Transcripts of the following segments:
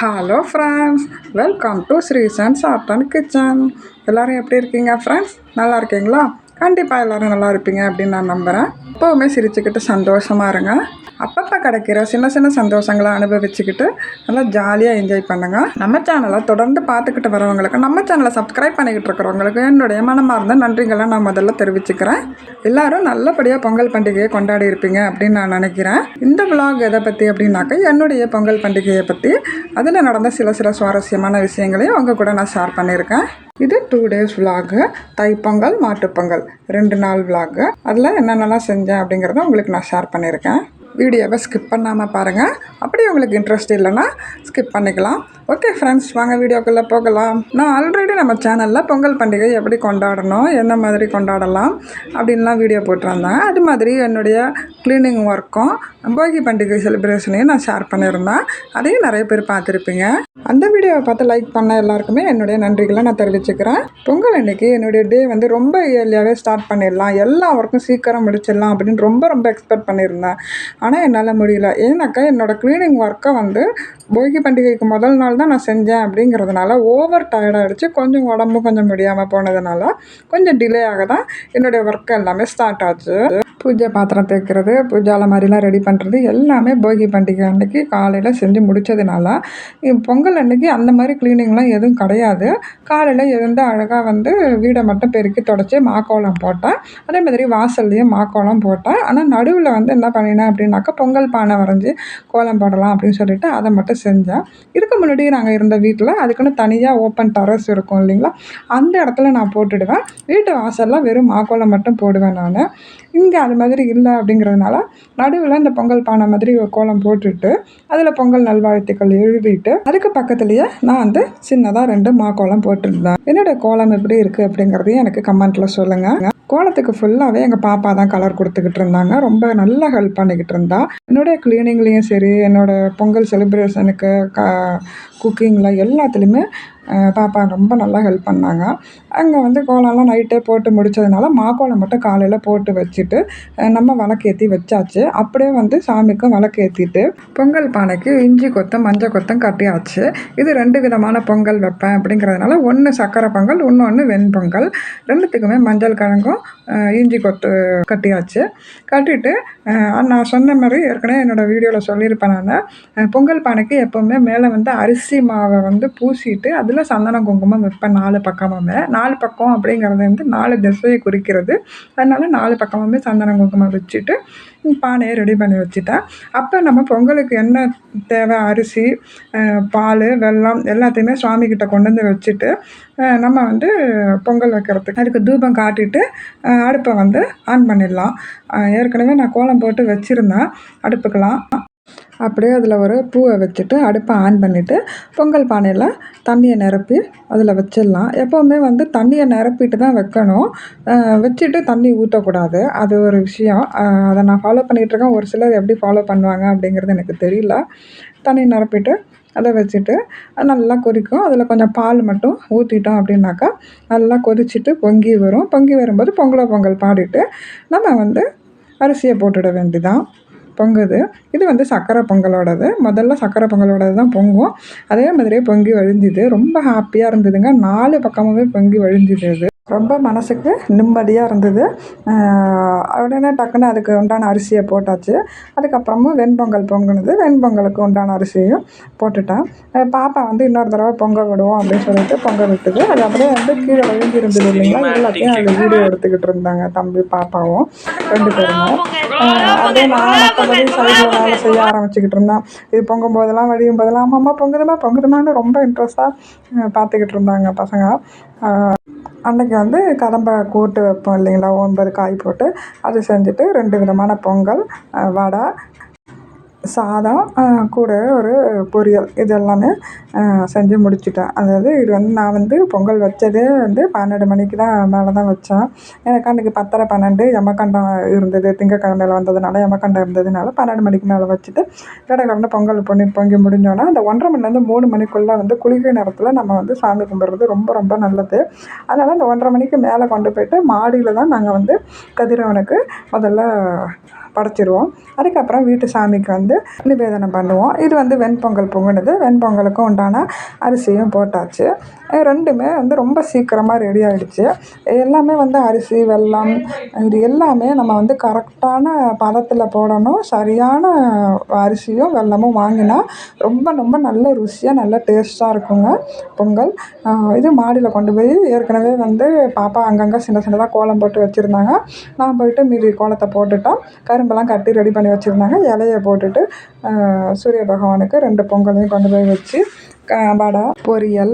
hello friends welcome to Shri sons art and kitchen எல்லோரும் எப்படி இருக்கீங்க ஃப்ரெண்ட்ஸ் நல்லா இருக்கீங்களா கண்டிப்பாக எல்லோரும் நல்லா இருப்பீங்க அப்படின்னு நான் நம்புகிறேன் எப்போவுமே சிரிச்சுக்கிட்டு சந்தோஷமாக இருங்க. அப்பப்போ கிடைக்கிற சின்ன சின்ன சந்தோஷங்களை அனுபவிச்சுக்கிட்டு நல்லா ஜாலியாக என்ஜாய் பண்ணுங்கள் நம்ம சேனலை தொடர்ந்து பார்த்துக்கிட்டு வரவங்களுக்கு நம்ம சேனலை சப்ஸ்கிரைப் பண்ணிக்கிட்டு இருக்கிறவங்களுக்கு என்னுடைய மனமார்ந்த நன்றிகளை நான் முதல்ல தெரிவிச்சுக்கிறேன். எல்லாரும் நல்லபடியாக பொங்கல் பண்டிகையை கொண்டாடி இருப்பீங்க அப்படின்னு நான் நினைக்கிறேன். இந்த விலாக் எதை பற்றி அப்படின்னாக்கா என்னுடைய பொங்கல் பண்டிகையை பற்றி அதில் நடந்த சில சில சுவாரஸ்யமான விஷயங்களையும் அவங்க கூட நான் ஷேர் பண்ணியிருக்கேன். இது டூ டேஸ் விலாகு தைப்பொங்கல் மாட்டுப்பொங்கல் ரெண்டு நாள் விலாகு அதில் என்னென்னலாம் செஞ்சேன் அப்படிங்கிறத உங்களுக்கு நான் ஷேர் பண்ணியிருக்கேன். வீடியோவை ஸ்கிப் பண்ணாமல் பாருங்கள் அப்படி உங்களுக்கு இன்ட்ரெஸ்ட் இல்லைன்னா ஸ்கிப் பண்ணிக்கலாம். ஓகே ஃப்ரெண்ட்ஸ் வாங்க வீடியோக்குள்ளே போகலாம். நான் ஆல்ரெடி நம்ம சேனலில் பொங்கல் பண்டிகை எப்படி கொண்டாடணும் என்ன மாதிரி கொண்டாடலாம் அப்படின்லாம் வீடியோ போட்டிருந்தேன். அது மாதிரி என்னுடைய க்ளீனிங் ஒர்க்கும் போகி பண்டிகை செலிப்ரேஷனையும் நான் ஷேர் பண்ணியிருந்தேன். அதையும் நிறைய பேர் பார்த்துருப்பீங்க. அந்த வீடியோவை பார்த்து லைக் பண்ண எல்லாருக்குமே என்னுடைய நன்றிகளை நான் தெரிவிச்சுக்கிறேன். பொங்கல் அன்றைக்கி என்னுடைய டே வந்து ரொம்ப இயர்லியாகவே ஸ்டார்ட் பண்ணிடலாம். எல்லா ஒர்க்கும் சீக்கிரம் முடிச்சிடலாம் அப்படின்னு ரொம்ப ரொம்ப எக்ஸ்பெக்ட் பண்ணியிருந்தேன். ஆனால் என்னால் முடியல. ஏன்னாக்கா என்னோடய க்ளீனிங் ஒர்க்கை வந்து போகி பண்டிகைக்கு முதல் நாள் தான் நான் செஞ்சேன் அப்படிங்கிறதுனால ஓவர் டயர்டாகிடுச்சு கொஞ்சம் உடம்பு கொஞ்சம் முடியாமல் போனதுனால கொஞ்சம் டிலே ஆக தான் என்னுடைய ஒர்க் எல்லாமே ஸ்டார்ட் ஆச்சு. பூஜை பாத்திரம் தேய்க்கிறது பூஜால மாதிரிலாம் ரெடி பண்ணுறது எல்லாமே போகி பண்டிகை அன்னைக்கு காலையில் செஞ்சு முடித்ததுனால பொங்கல் அன்னைக்கு அந்த மாதிரி க்ளீனிங்லாம் எதுவும் கிடையாது. காலையில் எழுந்து அழகாக வந்து வீடை மட்டும் பெருக்கி தொடச்சி மாக்கோலம் போட்டேன். அதே மாதிரி வாசல்லையும் மாக்கோலம் போட்டேன். ஆனால் நடுவில் வந்து என்ன பண்ணினேன் அப்படின்னாக்கா பொங்கல் பானை வரைஞ்சி கோலம் போடலாம் அப்படின்னு சொல்லிட்டு அதை மட்டும் செஞ்சேன் இதுக்கு முன்னாடி நாங்கள் இருந்த வீட்டில் அதுக்குன்னு தனியாக ஓப்பன் டெரஸ் இருக்கும் இல்லைங்களா? அந்த இடத்துல நான் போட்டுடுவேன். வீட்டு வாசலில் வெறும் மாக்கோலம் மட்டும் போடுவேன் நான். இங்கே அது மாதிரி இல்லை அப்படிங்கிறதுனால நடுவில் இந்த பொங்கல் பானை மாதிரி கோலம் போட்டுட்டு அதில் பொங்கல் நல்வாழ்த்துக்கள் எழுதிட்டு அதுக்கு பக்கத்துலேயே நான் வந்து சின்னதாக ரெண்டு மா கோலம் போட்டிருந்தேன். என்னோடய கோலம் எப்படி இருக்குது அப்படிங்கிறதையும் எனக்கு கமெண்ட்டில் சொல்லுங்கள். கோலத்துக்கு ஃபுல்லாகவே எங்கள் பாப்பா தான் கலர் கொடுத்துக்கிட்டு இருந்தாங்க. ரொம்ப நல்லா ஹெல்ப் பண்ணிக்கிட்டு இருந்தா. என்னுடைய க்ளீனிங்லேயும் சரி என்னோடய பொங்கல் செலிப்ரேஷனுக்கு க குக்கிங்கில் எல்லாத்துலேயுமே பாப்பா ரொம்ப நல்லா ஹெல்ப் பண்ணாங்க. அங்கே வந்து கோலம்லாம் நைட்டே போட்டு முடித்ததுனால மாக்கோலம் மட்டும் காலையில் போட்டு வச்சுட்டு நம்ம விளக்கேற்றி வச்சாச்சு. அப்படியே வந்து சாமிக்கும் விளக்கேற்றிட்டு பொங்கல் பானைக்கு இஞ்சி கொத்தம் மஞ்சள் கொத்தம் கட்டியாச்சு. இது ரெண்டு விதமான பொங்கல் வைப்பேன் அப்படிங்கிறதுனால ஒன்று சக்கரை பொங்கல் இன்னொன்று வெண்பொங்கல் ரெண்டுத்துக்குமே மஞ்சள் கிழங்கும் இஞ்சி கொத்து கட்டியாச்சு. கட்டிட்டு நான் சொன்ன மாதிரி ஏற்கனவே என்னோடய வீடியோவில் சொல்லியிருப்பேன் நான். பொங்கல் பானைக்கு எப்போவுமே மேலே வந்து அரிசி மாவை வந்து பூசிட்டு அதில் சந்தனம் குங்குமம் வைப்பேன் நாலு பக்கமுமே. நாலு பக்கம் அப்படிங்கிறது வந்து நாலு திசையை குறிக்கிறது. அதனால் நாலு பக்கமுமே சந்தனம் குங்குமம் வச்சுட்டு பானையை ரெடி பண்ணி வச்சுட்டேன். அப்போ நம்ம பொங்கலுக்கு என்ன தேவை? அரிசி பால் வெல்லம் எல்லாத்தையுமே சுவாமிக்கிட்ட கொண்டு வந்து வச்சுட்டு நம்ம வந்து பொங்கல் வைக்கிறதுக்கு அதுக்கு தூபம் காட்டிட்டு அடுப்பை வந்து ஆன் பண்ணிடலாம். ஏற்கனவே நான் கோலம் போட்டு வச்சுருந்தேன். அடுப்புக்கெலாம் அப்படியே அதில் ஒரு பூவை வச்சுட்டு அடுப்பை ஆன் பண்ணிவிட்டு பொங்கல் பானையில் தண்ணியை நிரப்பி அதில் வச்சிடலாம். எப்போவுமே வந்து தண்ணியை நிரப்பிட்டு தான் வைக்கணும். வச்சுட்டு தண்ணி ஊற்றக்கூடாது அது ஒரு விஷயம். அதை நான் ஃபாலோ பண்ணிகிட்ருக்கேன் ஒரு சிலர் எப்படி ஃபாலோ பண்ணுவாங்க அப்படிங்கிறது எனக்கு தெரியல. தண்ணி நிரப்பிட்டு அதை வச்சுட்டு நல்லா கொதிக்கும். அதில் கொஞ்சம் பால் மட்டும் ஊற்றிட்டோம் அப்படின்னாக்கா நல்லா கொதிச்சுட்டு பொங்கி வரும். பொங்கி வரும்போது பொங்கலோ பொங்கல் பாடிட்டு நம்ம வந்து அரிசியை போட்டுட வேண்டிதான். பொங்குது. இது வந்து சக்கரை பொங்கலோடது. முதல்ல சக்கரை பொங்கலோடது தான் பொங்கும் அதே மாதிரியே பொங்கி வழிஞ்சுது. ரொம்ப ஹாப்பியாக இருந்ததுங்க. நாலு பக்கமுமே பொங்கி வழிஞ்சுது அது ரொம்ப மனசுக்கு நிம்மதியாக இருந்தது. உடனே டக்குன்னு அதுக்கு உண்டான அரிசியை போட்டாச்சு. அதுக்கப்புறமும் வெண்பொங்கல் பொங்குனது. வெண்பொங்கலுக்கு உண்டான அரிசியும் போட்டுட்டேன். பாப்பா வந்து இன்னொரு தடவை பொங்க விடுவோம் அப்படின்னு சொல்லிட்டு பொங்க விட்டுது. அது அப்படியே வந்து கீழே விழுந்திருந்தது இல்லைங்களா? எல்லாத்தையும் அது வீடியோ எடுத்துக்கிட்டு இருந்தாங்க தம்பி பாப்பாவும். ரெண்டு பேருமே. அப்படியே நான் மற்றபடி சைடில் வேலை செய்ய ஆரம்பிச்சுக்கிட்டு இருந்தேன். இது பொங்கும் போதெல்லாம் வடியும் போதெல்லாம் அம்மா பொங்குதுமா பொங்குதுமான்னு ரொம்ப இன்ட்ரெஸ்ட்டாக பார்த்துக்கிட்டு இருந்தாங்க பசங்க. அன்றைக்கி வந்து கதம்ப கூட்டு வைப்போம் இல்லைங்களா? ஒன்பது காய் போட்டு அது செஞ்சுட்டு ரெண்டு விதமான பொங்கல் வடை சாதம் கூட ஒரு பொரியல் இது எல்லாமே செஞ்சு முடிச்சுட்டேன். அதாவது இது வந்து நான் வந்து பொங்கல் வச்சதே வந்து பன்னெண்டு மணிக்கு தான் மேலே தான் வச்சேன். எனக்கு அன்றைக்கி பத்தரை பன்னெண்டு எமக்கண்டம் இருந்தது திங்கக்கிழமையில வந்ததுனால எமக்கண்டம் இருந்ததுனால பன்னெண்டு மணிக்கு மேலே வச்சுட்டு கடகடன்னு பொங்கல் பொங்கி பொங்கி முடிஞ்சோன்னா அந்த ஒன்றரை மணிலேருந்து மூணு மணிக்குள்ளே வந்து குளிகை நேரத்தில் நம்ம வந்து சாமி கும்பிட்றது ரொம்ப ரொம்ப நல்லது. அதனால் அந்த ஒன்றரை மணிக்கு மேலே கொண்டு போயிட்டு மாடியில் தான் நாங்கள் வந்து கதிரவனுக்கு முதல்ல படைச்சிருவோம். அதுக்கப்புறம் வீட்டு சாமிக்கு வந்து நிவேதனம் பண்ணுவோம். இது வந்து வெண்பொங்கல் பொங்குனது. வெண்பொங்கலுக்கும் உண்டான அரிசியும் போட்டாச்சு. ரெண்டுமே வந்து ரொம்ப சீக்கிரமாக ரெடி ஆகிடுச்சு எல்லாமே வந்து அரிசி வெல்லம் இது எல்லாமே நம்ம வந்து கரெக்டான பதத்தில் போடணும். சரியான அரிசியும் வெல்லமும் வாங்கினா ரொம்ப ரொம்ப நல்ல ருசியாக நல்ல டேஸ்ட்டாக இருக்குங்க பொங்கல். இது மாடியில் கொண்டு போய் ஏற்கனவே வந்து பாப்பா அங்கங்கே சின்ன சின்னதாக கோலம் போட்டு வச்சுருந்தாங்க. நான் போயிட்டு மீதி கோலத்தை போட்டுட்டோம். கரும்பெல்லாம் கட்டி ரெடி பண்ணி வச்சுருந்தாங்க. இலையை போட்டுட்டு சூரிய பகவானுக்கு ரெண்டு பொங்கலையும் கொண்டு போய் வச்சு வடை பொரியல்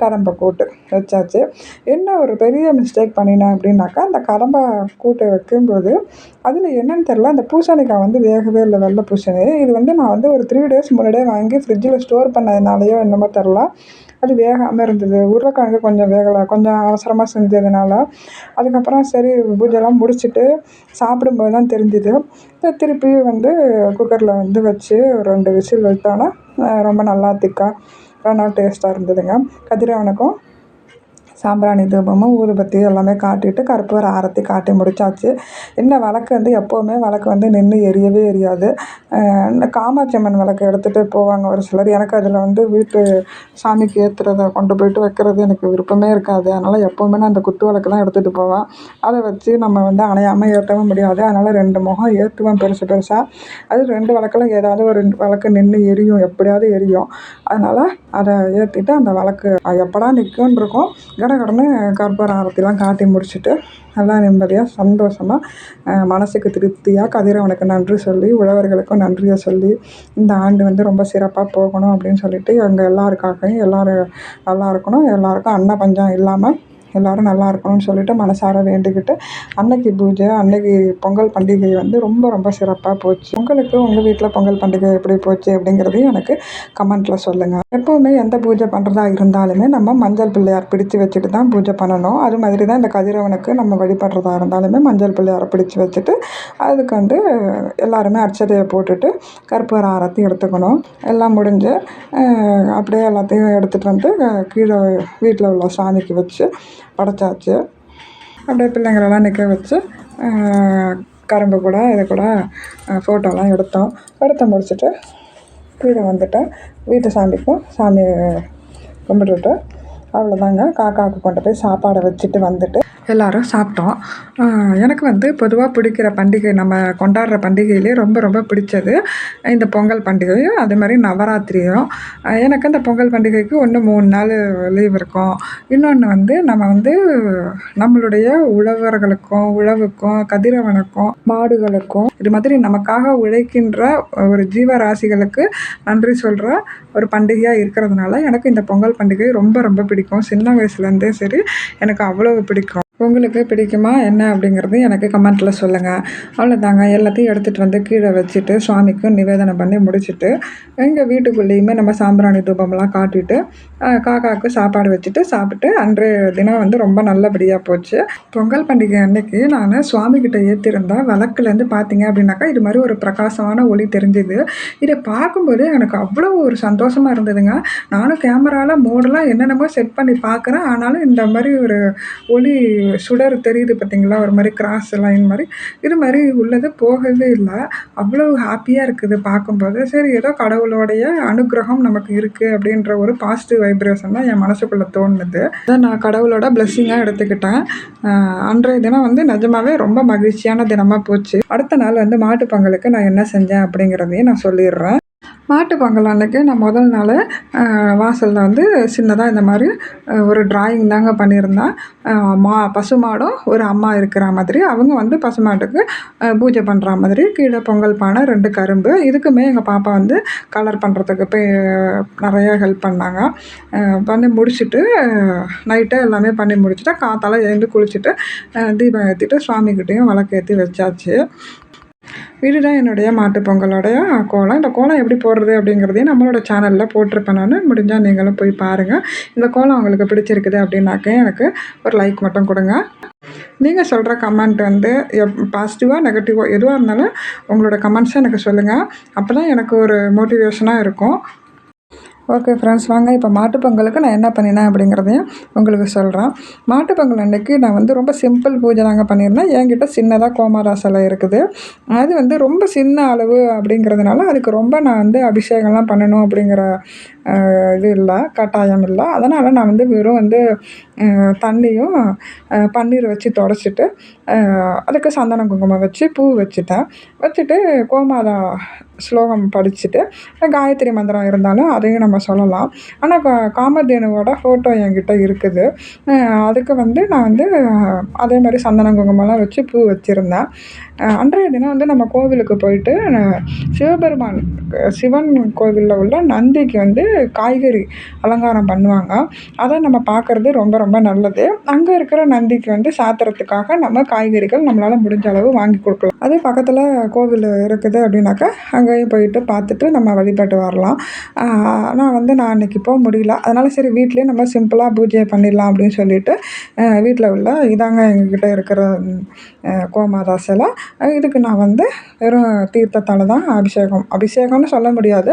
கரம்பை கூட்டு வச்சாச்சு. என்ன ஒரு பெரிய மிஸ்டேக் பண்ணினேன் அப்படின்னாக்கா அந்த கரம்பை கூட்டை வைக்கும்போது அதில் என்னன்னு தெரில அந்த பூசணிக்காய் வந்து வேகவே இல்லை வெள்ளை பூசணி. இது வந்து நான் வந்து ஒரு த்ரீ டேஸ் முன்னாடியே வாங்கி ஃப்ரிட்ஜில் ஸ்டோர் பண்ணதுனாலையோ என்னமோ தெரில அது வேகாமல் இருந்தது. உருளைக்கிழங்கு கொஞ்சம் வேகலை கொஞ்சம் அவசரமாக செஞ்சதுனால. அதுக்கப்புறம் சரி பூஜைலாம் முடிச்சுட்டு சாப்பிடும்போது தான் தெரிஞ்சுது திருப்பி வந்து குக்கரில் வந்து வச்சு ஒரு ரெண்டு விசில் வைத்தோன்னா ரொம்ப நல்லா திக்காக நல்லா டேஸ்ட்டாக இருந்ததுங்க. கதிரவனுக்கும் சாம்பிராணி தூபமும் ஊதுபத்தி எல்லாமே காட்டிட்டு கற்பூர ஆரத்தி காட்டி முடிச்சாச்சு. என்ன விளக்கு வந்து எப்போவுமே விளக்கு வந்து நின்று எரியவே எரியாது. இந்த காமாட்சி அம்மன் விளக்கு எடுத்துகிட்டு போவாங்க ஒரு சிலர். எனக்கு அதில் வந்து வீட்டு சாமிக்கு ஏற்றுறத கொண்டு போயிட்டு வைக்கிறது எனக்கு விருப்பமே இருக்காது. அதனால் எப்போவுமே நான் அந்த குத்து விளக்கு தான் எடுத்துகிட்டு போவேன். அதை வச்சு நம்ம வந்து அணையாமல் ஏற்றவும் முடியாது. அதனால் ரெண்டு முகம் ஏற்றுவேன் பெருசு பெருசாக அது ரெண்டு விளக்கில் ஏதாவது ஒரு விளக்கு நின்று எரியும் எப்படியாவது எரியும். அதனால் அதை ஏற்றிட்டு அந்த விளக்கு எப்படா நிற்கும்னு இருக்கும். கடகடன்னு கற்பூர ஆரத்திலாம் காட்டி முடிச்சுட்டு நல்லா நிம்மதியாக சந்தோஷமாக மனதுக்கு திருப்தியாக கதிரவனுக்கு நன்றி சொல்லி உழவர்களுக்கும் நன்றியை சொல்லி இந்த ஆண்டு வந்து ரொம்ப சிறப்பாக போகணும் அப்படின்னு சொல்லிட்டு எங்கள் எல்லாருக்காகவும் எல்லோரும் நல்லா இருக்கணும். எல்லோருக்கும் அன்ன பஞ்சம் இல்லாமல் எல்லோரும் நல்லா இருக்கணும்னு சொல்லிட்டு மனசார வேண்டிக்கிட்டு அன்னைக்கு பூஜை அன்னைக்கு பொங்கல் பண்டிகை வந்து ரொம்ப ரொம்ப சிறப்பாக போச்சு. உங்களுக்கு உங்கள் வீட்டில் பொங்கல் பண்டிகை எப்படி போச்சு அப்படிங்கிறதையும் எனக்கு கமெண்ட்டில் சொல்லுங்கள் எப்போவுமே எந்த பூஜை பண்ணுறதா இருந்தாலுமே நம்ம மஞ்சள் பிள்ளையார் பிடிச்சு வச்சுட்டு தான் பூஜை பண்ணணும். அது மாதிரி தான் இந்த கதிரவனுக்கு நம்ம வழிபடுறதா இருந்தாலுமே மஞ்சள் பிள்ளையாரை பிடிச்சி வச்சுட்டு அதுக்கு வந்து எல்லாருமே அர்ச்சதையை போட்டுட்டு கற்பூர ஆரத்தி எடுத்துக்கணும். எல்லாம் முடிஞ்சு அப்படியே எல்லாத்தையும் எடுத்துகிட்டு வந்து கீழே வீட்டில் உள்ள சாமிக்கு வச்சு படைச்சாச்சு. அப்படியே பிள்ளைங்களெல்லாம் நிற்க வச்சு கரும்பு கூட இது கூட ஃபோட்டோலாம் எடுத்தோம். எடுத்து முடிச்சுட்டு கீழே வந்துட்டேன் வீட்டு சாமிக்கும் சாமி கும்பிட்டுட்டு அவ்வளோதாங்க காக்காவுக்கு கொண்டு போய் சாப்பாடை வச்சுட்டு வந்துட்டு எல்லோரும் சாப்பிட்டோம். எனக்கு வந்து பொதுவாக பிடிக்கிற பண்டிகை நம்ம கொண்டாடுற பண்டிகையிலே ரொம்ப ரொம்ப பிடிச்சது இந்த பொங்கல் பண்டிகையும் அதே மாதிரி நவராத்திரியும். எனக்கு அந்த பொங்கல் பண்டிகைக்கு ஒன்று மூணு நாள் லீவ் இருக்கும். இன்னொன்று வந்து நம்ம வந்து நம்மளுடைய உழவர்களுக்கும் உழவுக்கும் கதிரவனுக்கும் மாடுகளுக்கும் இது மாதிரி நமக்காக உழைக்கின்ற ஒரு ஜீவராசிகளுக்கு நன்றி சொல்கிற ஒரு பண்டிகையாக இருக்கிறதுனால எனக்கு இந்த பொங்கல் பண்டிகை ரொம்ப ரொம்ப பிடிக்கும். சின்ன வயசுலேருந்தே சரி எனக்கு அவ்வளோ பிடிக்கும். உங்களுக்கு பிடிக்குமா என்ன அப்படிங்கிறது எனக்கு கமெண்ட்டில் சொல்லுங்கள் அவ்வளோதாங்க எல்லாத்தையும் எடுத்துகிட்டு வந்து கீழே வச்சுட்டு சுவாமிக்கும் நிவேதனம் பண்ணி முடிச்சுட்டு எங்கள் வீட்டுக்குள்ளேயுமே நம்ம சாம்பிராணி தூபம்லாம் காட்டிட்டு காக்காவுக்கு சாப்பாடு வச்சுட்டு சாப்பிட்டு அன்றைய தினம் வந்து ரொம்ப நல்லபடியாக போச்சு. பொங்கல் பண்டிகை அன்னைக்கு நான் சுவாமிகிட்ட ஏற்றிருந்தா விளக்குலேருந்து பார்த்தீங்க அப்படின்னாக்கா இது மாதிரி ஒரு பிரகாசமான ஒளி தெரிஞ்சுது. இதை பார்க்கும்போது எனக்கு அவ்வளோ ஒரு சந்தோஷமாக இருந்ததுங்க. நானும் கேமராவில் மோடெலாம் என்னென்னமோ செட் பண்ணி பார்க்குறேன். ஆனாலும் இந்த மாதிரி ஒரு ஒளி சுடர் தெரியுது பார்த்தீங்களா ஒரு மாதிரி கிராஸ் லைன் மாதிரி. இது மாதிரி உள்ளது போகவே இல்லை. அவ்வளோ ஹாப்பியாக இருக்குது பார்க்கும்போது. சரி ஏதோ கடவுளோடைய அனுகிரகம் நமக்கு இருக்குது அப்படின்ற ஒரு பாசிட்டிவ் வைப்ரேஷன் தான் என் மனசுக்குள்ளே தோணுது. அதை நான் கடவுளோட பிளெஸ்ஸிங்காக எடுத்துக்கிட்டேன். அன்றைய தினம் வந்து நிஜமாவே ரொம்ப மகிழ்ச்சியான தினமாக போச்சு. அடுத்த நாள் வந்து மாட்டு பொங்கலுக்கு நான் என்ன செஞ்சேன் அப்படிங்கிறதையும் நான் சொல்லிடுறேன். மாட்டு பொங்கல் அன்றைக்கி நான் முதல் நாள் வாசலில் வந்து சின்னதாக இந்த மாதிரி ஒரு ட்ராயிங் தாங்க பண்ணியிருந்தேன் மா பசுமாடும் ஒரு அம்மா இருக்கிற மாதிரி அவங்க வந்து பசுமாட்டுக்கு பூஜை பண்ணுற மாதிரி கீழே பொங்கல் பானை ரெண்டு கரும்பு இதுக்குமே எங்கள் பாப்பா வந்து கலர் பண்ணுறதுக்கு போய் நிறையா ஹெல்ப் பண்ணாங்க. பண்ணி முடிச்சுட்டு நைட்டு எல்லாமே பண்ணி முடிச்சுட்டு காத்தால் எழுந்து குளிச்சுட்டு தீபம் ஏற்றிட்டு சுவாமிக்கிட்டேயும் விளக்கேற்றி வச்சாச்சு. இதுதான் என்னுடைய மாட்டுப் பொங்கலோடைய கோலம். இந்த கோலம் எப்படி போடுறது அப்படிங்கிறதையும் நம்மளோட சேனலில் போட்டிருப்பேன் நான். முடிஞ்சால் நீங்களும் போய் பாருங்கள் இந்த கோலம் உங்களுக்கு பிடிச்சிருக்குது அப்படின்னாக்க எனக்கு ஒரு லைக் மட்டும் கொடுங்க. நீங்கள் சொல்கிற கமெண்ட் வந்து எப் பாசிட்டிவாக நெகட்டிவாக எதுவாக இருந்தாலும் உங்களோட கமெண்ட்ஸை எனக்கு சொல்லுங்கள் அப்போ தான் எனக்கு ஒரு மோட்டிவேஷனாக இருக்கும். ஓகே ஃப்ரெண்ட்ஸ் வாங்க. இப்போ மாட்டுப்பொங்கலுக்கு நான் என்ன பண்ணினேன் அப்படிங்கிறதையும் உங்களுக்கு சொல்கிறேன் மாட்டுப்பொங்கல் அன்னைக்கு நான் வந்து ரொம்ப சிம்பிள் பூஜை நாங்கள் பண்ணியிருந்தேன். என்கிட்ட சின்னதாக கோமாதா சிலை இருக்குது. அது வந்து ரொம்ப சின்ன அளவு அப்படிங்கிறதுனால அதுக்கு ரொம்ப நான் வந்து அபிஷேகம்லாம் பண்ணணும் அப்படிங்கிற இது இல்லை கட்டாயம் இல்லை. அதனால் நான் வந்து வெறும் வந்து தண்ணியும் பன்னீர் வச்சு தொடச்சிட்டு அதுக்கு சந்தன குங்குமம் வச்சு பூ வச்சுட்டேன். வச்சுட்டு கோமாதா ஸ்லோகம் படிச்சுட்டு காயத்ரி மந்திரம் இருந்தாலும் அதையும் நம்ம சொல்லலாம். ஆனால் கா காமதேனுவோட ஃபோட்டோ என்கிட்ட இருக்குது. அதுக்கு வந்து நான் வந்து அதே மாதிரி சந்தன குங்குமம்லாம் வச்சு பூ வச்சுருந்தேன். அன்றைய தினம் வந்து நம்ம கோவிலுக்கு போயிட்டு சிவபெருமான் சிவன் கோவிலில் உள்ள நந்திக்கு வந்து காய்கறி அலங்காரம் பண்ணுவாங்க. அதை நம்ம பார்க்குறது ரொம்ப ரொம்ப நல்லது. அங்கே இருக்கிற நந்திக்கு வந்து சாத்துறதுக்காக நம்ம காய்கறிகள் நம்மளால் முடிஞ்ச அளவு வாங்கி கொடுக்கலாம். அது பக்கத்தில் கோவில் இருக்குது அப்படின்னாக்கா அங்கேயும் போயிட்டு பார்த்துட்டு நம்ம வழிபட்டு வரலாம். ஆனால் வந்து நான் அன்றைக்கி போக முடியல. அதனால் சரி வீட்லேயே நம்ம சிம்பிளாக பூஜையை பண்ணிடலாம் அப்படின்னு சொல்லிட்டு வீட்டில் உள்ள இதாங்க எங்ககிட்ட இருக்கிற கோமாதா சிலை இதுக்கு நான் வந்து வெறும் தீர்த்தத்தால் தான் அபிஷேகம். அபிஷேகம்னு சொல்ல முடியாது.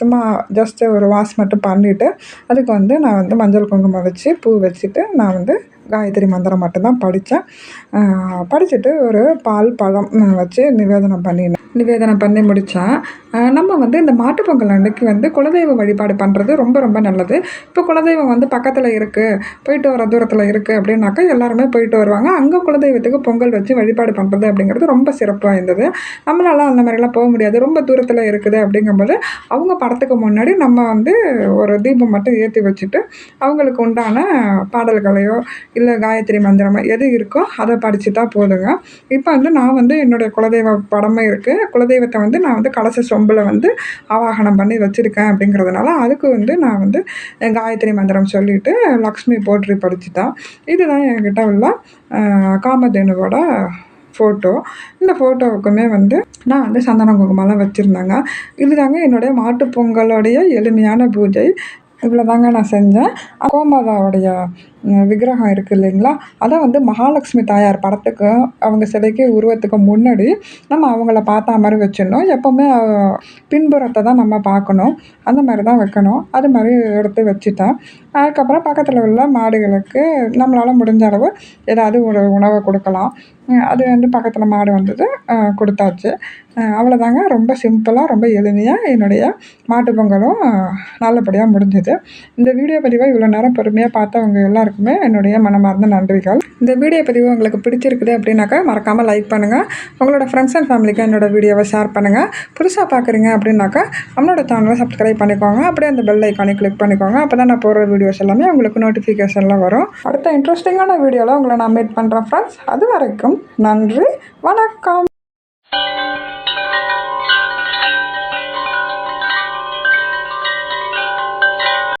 சும்மா ஜஸ்ட்டு ஒரு வாஷ் மட்டும் பண்ணிவிட்டு அதுக்கு வந்து நான் வந்து மஞ்சள் குங்குமம் வச்சு பூ வச்சுட்டு நான் வந்து காயத்ரி மந்திரம் மட்டும்தான் படித்தேன். படிச்சுட்டு ஒரு பால் பழம் வச்சு நிவேதனம் பண்ணினேன் நிவேதனம் பண்ணி முடித்தேன். நம்ம வந்து இந்த மாட்டு பொங்கல் அன்னைக்கு வந்து குலதெய்வ வழிபாடு பண்ணுறது ரொம்ப ரொம்ப நல்லது. இப்போ குலதெய்வம் வந்து பக்கத்தில் இருக்குது போயிட்டு வர தூரத்தில் இருக்குது அப்படின்னாக்கா எல்லாருமே போயிட்டு வருவாங்க. அங்கே குலதெய்வத்துக்கு பொங்கல் வச்சு வழிபாடு பண்ணுறது அப்படிங்கிறது ரொம்ப சிறப்பு வாய்ந்தது. நம்மளால் அந்த மாதிரிலாம் போக முடியாது. ரொம்ப தூரத்தில் இருக்குது அப்படிங்கும்போது அவங்க படத்துக்கு முன்னாடி நம்ம வந்து ஒரு தீபம் மட்டும் ஏற்றி வச்சுட்டு அவங்களுக்கு உண்டான பாடல்களையோ இல்லை காயத்ரி மந்திரமோ எது இருக்கோ அதை படிச்சுட்டா போதுங்க. இப்போ வந்து நான் வந்து என்னுடைய குலதெய்வ படமே இருக்குது குலதெய்வத்தை வந்து நான் வந்து கலச சொம்பில் வந்து ஆவாகனம் பண்ணி வச்சுருக்கேன் அப்படிங்கிறதுனால அதுக்கு வந்து நான் வந்து காயத்ரி மந்திரம் சொல்லிவிட்டு லக்ஷ்மி போற்றி படிச்சுட்டேன் இதுதான் என்கிட்ட உள்ள காமதேனுவோட ஃபோட்டோ இந்த ஃபோட்டோவுக்குமே வந்து நான் வந்து சந்தன குங்குமம்லாம் வச்சுருந்தேங்க. இதுதாங்க என்னுடைய மாட்டுப்பொங்கலோடைய எளிமையான பூஜை. இவ்வளோ தாங்க நான் செஞ்சேன். கோமாதாவுடைய விக்கிரகம் இருக்குது இல்லைங்களா? அதை வந்து மகாலட்சுமி தாயார் படத்துக்கு அவங்க சிலைக்கு உருவத்துக்கு முன்னாடி நம்ம அவங்கள பார்த்தா மாதிரி வச்சிடணும். எப்போவுமே பின்புறத்தை தான் நம்ம பார்க்கணும். அந்த மாதிரி தான் வைக்கணும். அது மாதிரி எடுத்து வச்சுட்டேன். அதுக்கப்புறம் பக்கத்தில் உள்ள மாடுகளுக்கு நம்மளால் முடிஞ்ச அளவு ஏதாவது ஒரு உணவை கொடுக்கலாம். அது வந்து பக்கத்தில் மாடு வந்தது. கொடுத்தாச்சு. அவ்வளோதாங்க ரொம்ப சிம்பிளாக ரொம்ப எளிமையாக என்னுடைய மாட்டுப் பொங்கலும் நல்லபடியாக முடிஞ்சது. இந்த வீடியோ பதிவை இவ்வளோ நேரம் பொறுமையாக பார்த்தவங்க எல்லாருக்குமே என்னுடைய மனமார்ந்த நன்றிகள். இந்த வீடியோ பதிவு உங்களுக்கு பிடிச்சிருக்குது அப்படின்னாக்கா மறக்காமல் லைக் பண்ணுங்கள் உங்களோட ஃப்ரெண்ட்ஸ் அண்ட் ஃபேமிலிக்கு என்னோடய வீடியோவை ஷேர் பண்ணுங்கள் புதுசாக பார்க்குறீங்க அப்படின்னாக்கா நம்மளோட சேனலை சப்ஸ்கிரைப் பண்ணிக்கோங்க. அப்படியே அந்த பெல் ஐக்கானை கிளிக் பண்ணிக்கோங்க. அப்போ தான் நான் போடுற வீடியோஸ் எல்லாமே உங்களுக்கு நோட்டிஃபிகேஷனில் வரும். அடுத்த இன்ட்ரெஸ்டிங்கான வீடியோவில் உங்களை நான் மீட் பண்ணுறேன் ஃப்ரெண்ட்ஸ் அது வரைக்கும் நன்றி வணக்கம்.